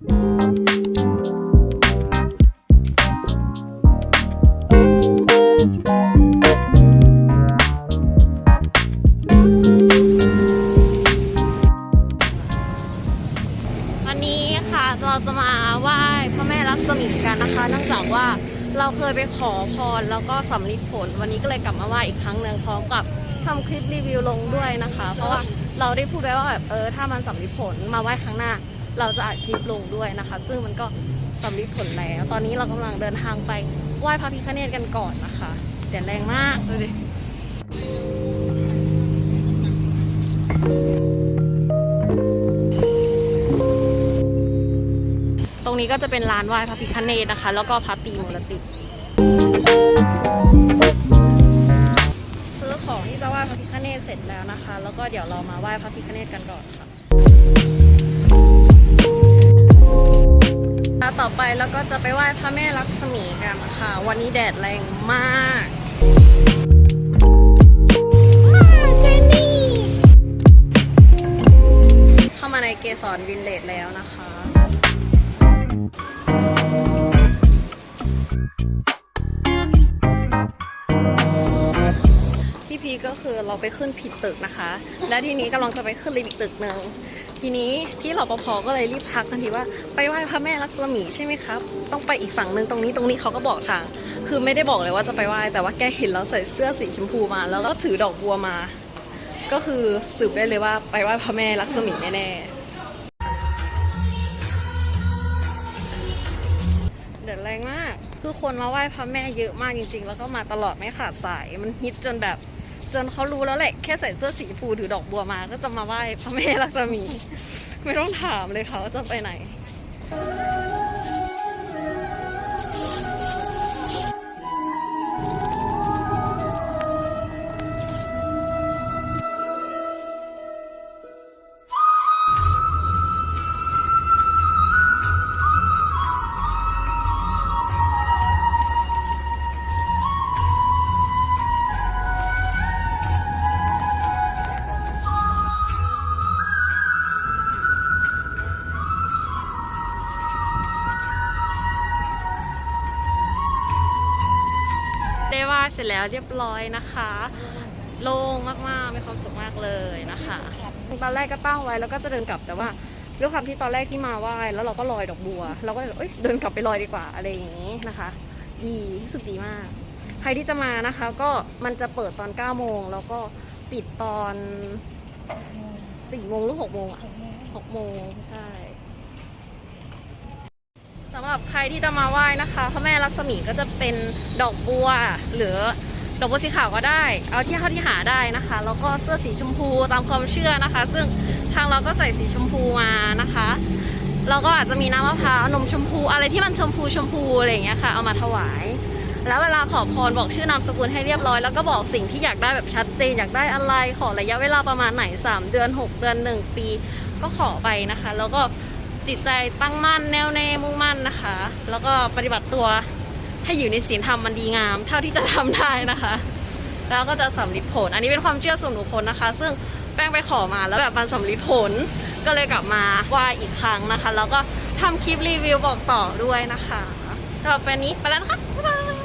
วันนี้ค่ะเราจะมาไหว้พระแม่ลักษมีกันนะคะ เนื่องจากว่าเราเคยไปขอพรแล้วก็สำลิดผล วันนี้ก็เลยกลับมาไหว้อีกครั้งหนึ่งพร้อมกับทำคลิปรีวิวลงด้วยนะคะ เพราะว่าเราได้พูดไว้ว่าแบบเออถ้ามันสำลิดผลมาไหว้ครั้งหน้า เราจะอัดคลิปลงด้วยนะคะ ซึ่งมันก็สำลิดผลแล้ว ตอนนี้เรากำลังเดินทางไปไหว้พระพิฆเนศกันก่อนนะคะแดดแรงมากดูดิตรงนี้ก็จะเป็นร้านไหว้พระพิฆเนศนะคะ แล้วก็พระตีมูลติ ซื้อของที่จะไหว้พระพิฆเนศเสร็จแล้วนะคะ แล้วก็เดี๋ยวเรามาไหว้พระพิฆเนศกันก่อนค่ะ ต่อไปแล้วก็จะไปไหว้พระแม่ลักษมีกันนะคะวันนี้แดดแรงมากเจนนี่เข้ามาในเกสรวินเลจแล้วนะคะ พีก็คือเราไปขึ้นผิดตึกนะคะ และทีนี้กำลังจะไปขึ้นอีกตึกหนึ่งทีนี้พี่รปภก็เลยรีบทักทันทีว่าไปไหว้พระแม่ลักษมีใช่ไหมครับ ต้องไปอีกฝั่งหนึ่งตรงนี้ตรงนี้เขาก็บอกทาง คือไม่ได้บอกเลยว่าจะไปไหว้แต่ว่าแกเห็นเราใส่เสื้อสีชมพูมา แล้วก็ถือดอกบัวมา ก็คือสืบได้เลยว่าไปไหว้พระแม่ลักษมีแน่ๆเดือดแรงมากคือคนมาไหว้พระแม่เยอะมากจริง ๆ แล้วก็มาตลอดไม่ขาดสาย มันฮิตจนแบบ จนเขารู้แล้วแหละแค่ใส่เสื้อสีฟูถือดอกบัวมา ก็จะมาไหว้พระแม่ลักษมี ไม่ต้องถามเลยเขาจะไปไหน เสร็จแล้วเรียบร้อยนะคะ โล่งมากๆมีความสุขมากเลยนะคะตอนแรกก็ตั้งไว้แล้วก็จะเดินกลับแต่ว่าด้วยความที่ตอนแรกที่มาไหว้แล้วเราก็ลอยดอกบัว เราก็เลยเอ้ยเดินกลับไปลอยดีกว่าอะไรอย่างนี้นะคะ ดีรู้สึกดีมาก ใครที่จะมานะคะ ก็มันจะเปิดตอน9โมงแล้วก็ปิดตอน4โมงหรือ6โมงอะ6โมงใช่ำหรับใครที่จะมาไหว้นะคะพระแม่ลักษมีก็จะเป็นดอกบัวหรือดอกบัวสีขาวก็ได้ เอาที่เท่าที่หาได้นะคะ แล้วก็เสื้อสีชมพูตามความเชื่อนะคะ ซึ่งทางเราก็ใส่สีชมพูมานะคะแล้วก็อาจจะมีน้ำมะพร้าวนมชมพู อะไรที่มันชมพูชมพูอะไรอย่างเงี้ยค่ะ เอามาถวาย แล้วเวลาขอพรบอกชื่อนามสกุลให้เรียบร้อย แล้วก็บอกสิ่งที่อยากได้แบบชัดเจนอยากได้อะไรขอระยะเวลาประมาณไหน 3 เดือน 6 เดือน 1 ปี ก็ขอไปนะคะ แล้วก็ จิตใจตั้งมั่นแน่วแน่มุ่งมั่นนะคะ แล้วก็ปฏิบัติตัวให้อยู่ในศีลธรรมมันดีงาม เท่าที่จะทำได้นะคะ แล้วก็จะสำลิดผล อันนี้เป็นความเชื่อส่วนบุคคลนะคะ ซึ่งแป้งไปขอมาแล้วแบบมันสำลิดผล ก็เลยกลับมาว่าอีกครั้งนะคะ แล้วก็ทำคลิปรีวิวบอกต่อด้วยนะคะสำหรับวันนี้ไปแล้วนะคะบ๊ายบาย